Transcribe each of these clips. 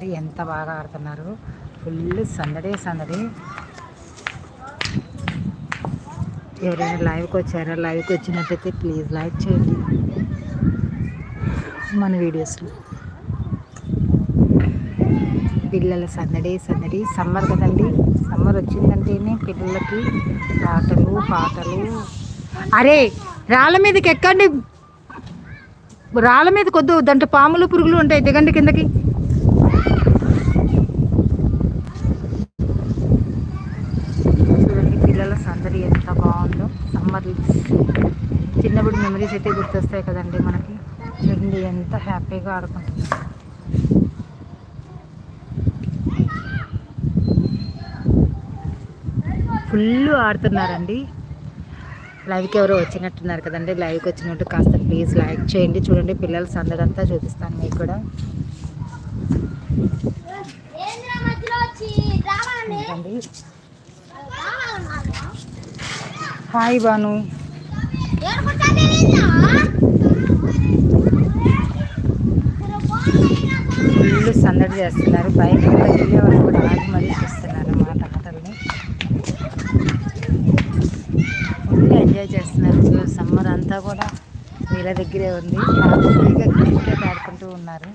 చూడండి ఎంత బాగా ఆడుతున్నారు. ఫుల్ సందడే సందడి. ఎవరైనా లైవ్కి వచ్చారా? లైవ్కి వచ్చినట్టయితే ప్లీజ్ లైక్ చేయండి. మన వీడియోస్లో. పిల్లల సందడి సందడి. సమ్మర్ కదండి. సమ్మర్ వచ్చిందంటేనే పిల్లలకి ఆటలు పాటలు. అరే రాళ్ళ మీదకి ఎక్కండి. రాళ్ళ మీద కొద్దు దాంట్లో పాములు పురుగులు ఉంటాయి. దిగండి కిందకి చూడండి పిల్లల సందడి ఎంత సమ్మర్ చిన్నప్పుడు మెమరీస్ అయితే గుర్తొస్తాయి కదండి మనకి. చూడండి ఎంత హ్యాపీగా ఆడుకుంటున్నారు ఫుల్ ఆడుతున్నారండి. లైవ్కి ఎవరో వచ్చినట్టున్నారు కదండి. లైవ్కి వచ్చినట్టు కాస్త ప్లీజ్ లైక్ చేయండి. చూడండి పిల్లల సందడంతా చూపిస్తాను మీకు కూడా. ఏంద్రా హాయ్ బాను ఇల్లు సందడి చేస్తున్నారు. బయట వెళ్ళే కూడా ఆగి మరీ చూస్తున్నారు అన్నమాట ఆటల్ని ఫుల్ ఎంజాయ్ చేస్తున్నారు. సమ్మర్ అంతా కూడా వీళ్ళ దగ్గరే ఉంది. హ్యాపీగా క్రికెట్ ఆడుకుంటూ ఉన్నారు.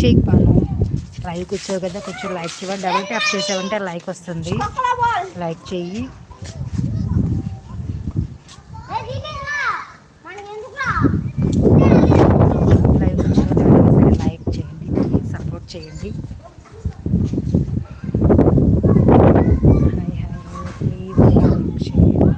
లైక్ లైక్ వచ్చావు కదా కొంచెం లైక్ చేయండి డబుల్ ట్యాప్ చేసావంటే లైక్ వస్తుంది. లైక్ చెయ్యి లైవ్ వచ్చిన లైక్ చేయండి ప్లీజ్ సపోర్ట్ చేయండి హాయ్ హాయ్ ప్లీజ్ లైక్ చేయండి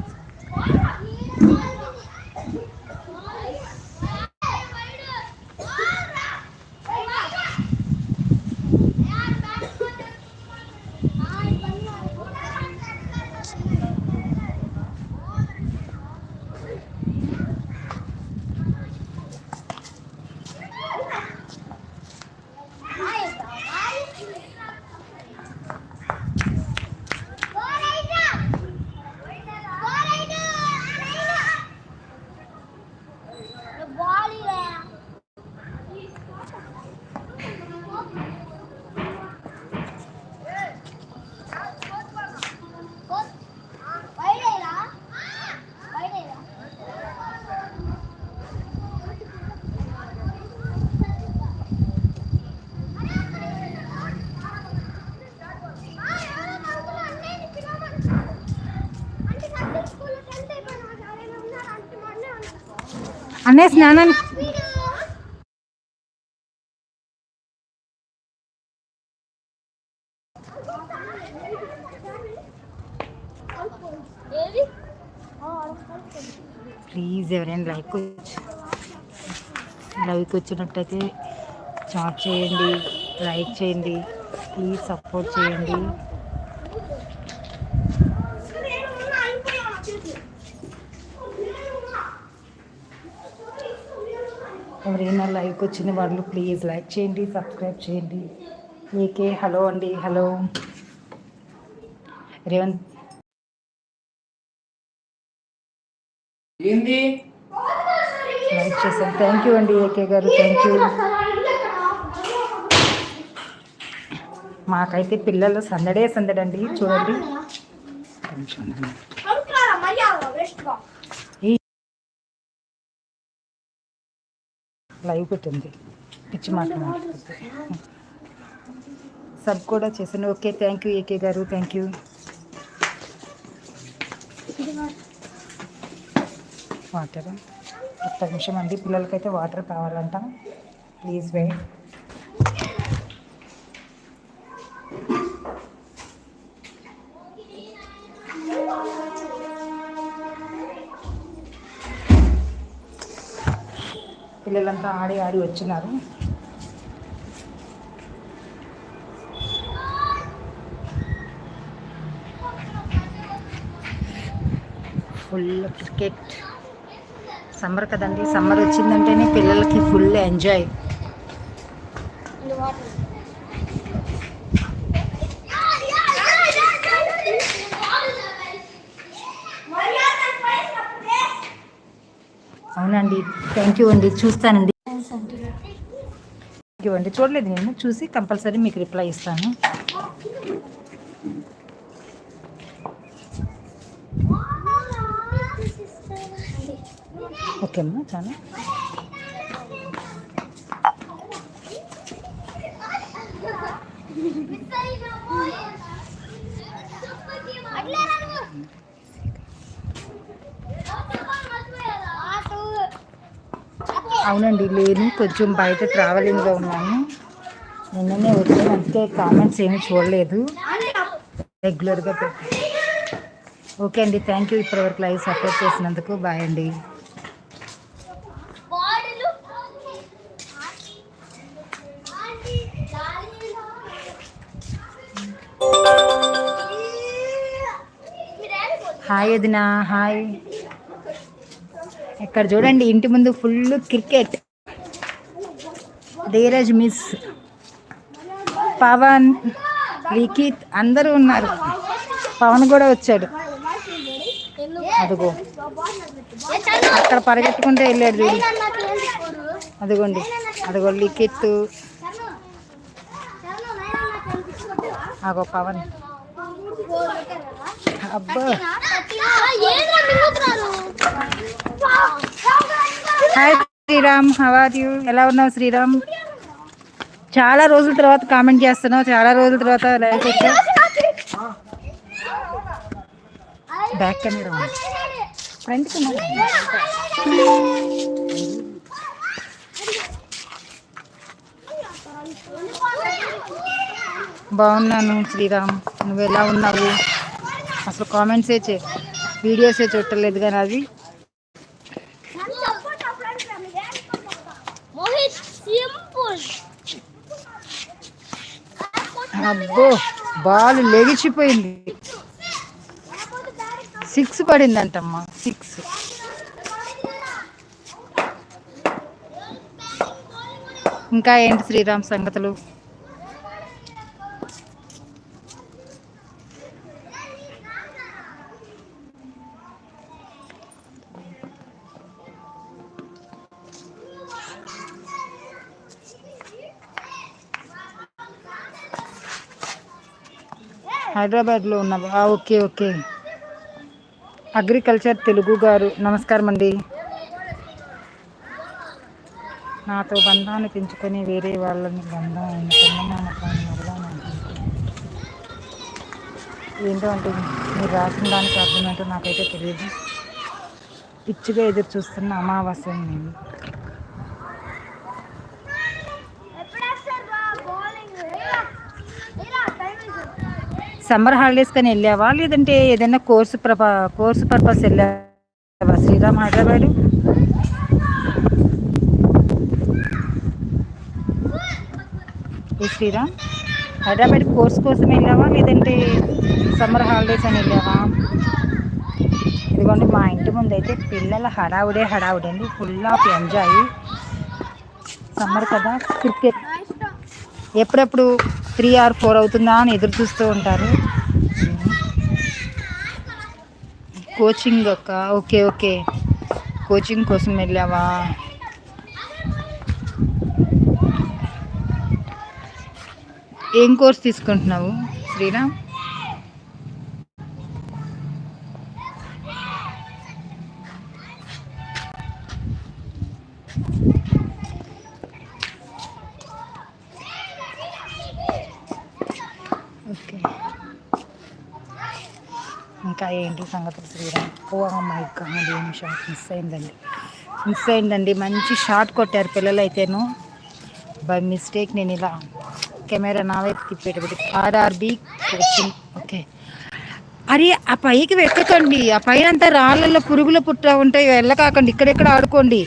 అన్నయ్య స్నానం. ప్లీజ్ ఎవరైనా లైక్ లైక్ వచ్చినట్టయితే చాట్ చేయండి లైక్ చేయండి ప్లీజ్ సపోర్ట్ చేయండి. ఎవరైనా లైక్ వచ్చిన వాళ్ళు ప్లీజ్ లైక్ చేయండి సబ్స్క్రైబ్ చేయండి. మీకే హలో అండి హలో. రేవంత్. ఏంది? లైక్ చేశాను థ్యాంక్ యూ అండి ఏకే గారు. థ్యాంక్ యూ మాకైతే పిల్లలు సందడే సందడండి చూడండి. లైవ్ పెట్టింది. పిచ్చి మాట మాట్లాడుతుంది. సబ్ కూడా చేశాను. Okay thank you A K గారు. Thank you. వాటర్. ఒక్క నిమిషం అండి. పిల్లలకైతే వాటర్ కావాలంట. Please wait. పిల్లలంతా ఆడి ఆడి వచ్చినారు. Full cricket. సమ్మర్ కదండి సమ్మర్ వచ్చిందంటేనే పిల్లలకి ఫుల్ ఎంజాయ్. థ్యాంక్ యూ అండి. చూస్తానండి. థ్యాంక్ యూ అండి. చూడలేదు నేను. చూసి కంపల్సరీ మీకు రిప్లై ఇస్తాను. ఓకే అమ్మా చాలా. అవునండి లేను కొంచెం బయట ట్రావెలింగ్లో ఉన్నాను. నిన్ననే వచ్చాను అందుకే కామెంట్స్ ఏమి చూడలేదు. రెగ్యులర్గా పెట్టి ఓకే అండి థ్యాంక్ యూ ఇప్పటివరకు లైవ్ సపోర్ట్ చేసినందుకు బాయ్ అండి. హాయ్ అదినా హాయ్ ఇక్కడ చూడండి ఇంటి ముందు full cricket Dheeraj miss Pavan Likhith అందరూ ఉన్నారు. పవన్ కూడా వచ్చాడు. అదిగో. అక్కడ పరిగెత్తుకుంటే వెళ్ళాడు చూడు అదిగోండి. అదిగో లిఖిత్ అగో పవన్. అబ్బా. హాయ్ శ్రీరామ్ హవార్ యూ ఎలా ఉన్నావు శ్రీరామ్ చాలా రోజుల తర్వాత కామెంట్ చేస్తున్నావు. చాలా రోజుల తర్వాత like back camera front camera బాగున్నాను శ్రీరామ్ నువ్వు ఎలా ఉన్నావు? అసలు కామెంట్సే చే వీడియోసే చూడలేదు కానీ అది. అబ్బో బాల్ లెగిసిపోయింది సిక్స్ పడిందంటమ్మా సిక్స్. ఇంకా ఏంటి శ్రీరామ్ సంగతులు? హైదరాబాద్లో ఉన్నావా ఓకే ఓకే. అగ్రికల్చర్ తెలుగు గారు నమస్కారం అండి. నాతో బంధాన్ని పెంచుకొని వేరే వాళ్ళని బంధం ఏంటో అంటే మీరు రాసిన దానికి అర్థమేంటో నాకైతే తెలియదు. పిచ్చిగా ఎదురు చూస్తున్న అమావాస్య నేను. సమ్మర్ హాలిడేస్ కానీ వెళ్ళావా? లేదంటే ఏదైనా కోర్సు ప్రప కోర్సు పర్పస్ వెళ్ళావా? శ్రీరామ్ హైదరాబాదు? శ్రీరామ్? హైదరాబాద్ కోర్స్ కోసం వెళ్ళావా? లేదంటే సమ్మర్ హాలిడేస్ అని వెళ్ళావా? ఇదిగోండి మా ఇంటి ముందు అయితే పిల్లల హడావుడే హడావుడే అండి. ఫుల్ ఆఫ్ ఎంజాయ్ సమ్మర్ కదా క్రికెట్. ఎప్పుడెప్పుడు? త్రీ ఆర్ ఫోర్ అవుతుందా అని ఎదురు చూస్తూ ఉంటారు. కోచింగ్ అక్క ఓకే ఓకే. కోచింగ్ కోసం వెళ్ళావా? ఏం కోర్స్ తీసుకుంటున్నావు శ్రీరామ్? ఏంటి సంగతులు శ్రీరామ్? ఓ మై గాడ్ ఏం షాట్ మిస్ అయిందండి. మిస్ అయిందండి. మంచి షాట్ కొట్టారు పిల్లలు అయితేను బై మిస్టేక్ నేను ఇలా కెమెరా నా వైపు తిప్పేటప్పుడు ఆర్ఆర్బి కోచింగ్ ఓకే అరే ఆ పైకి వెక్కకండి ఆ పైన అంతా రాళ్ళల్లో పురుగులు పుట్ట ఉంటాయి. వెళ్ళకాకండి. ఇక్కడెక్కడ ఆడుకోండి.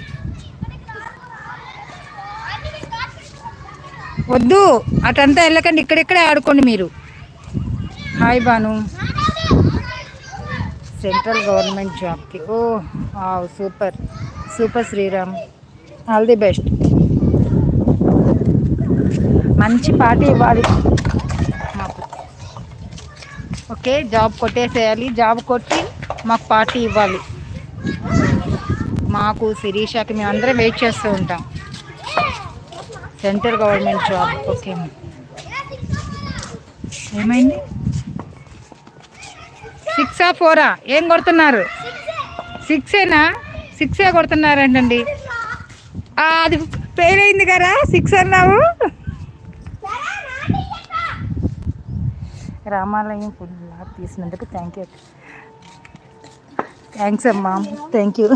వద్దు. అటంతా వెళ్ళకండి. ఇక్కడెక్కడే ఆడుకోండి మీరు. హాయ్ బాను సెంట్రల్ గవర్నమెంట్ జాబ్కి. ఓ super. Super Sriram. All the best. మంచి పార్టీ ఇవ్వాలి. మాకు ఓకే జాబ్ కొట్టేసేయాలి. జాబ్ కొట్టి మాకు పార్టీ ఇవ్వాలి. మాకు శిరీషకి మేము అందరం వెయిట్ చేస్తూ ఉంటాం. Central government job. ఓకే. ఏమైంది? సిక్సా ఫోరా? ఏం కొడుతున్నారు? సిక్సేనా? సిక్సే కొడుతున్నారంటండి. అది ఫెయిల్ అయింది కదా సిక్స్ అన్నావు? రామాలయం ఫుల్ తీసినందుకు థ్యాంక్ యూ థ్యాంక్స్ అమ్మా. Thank you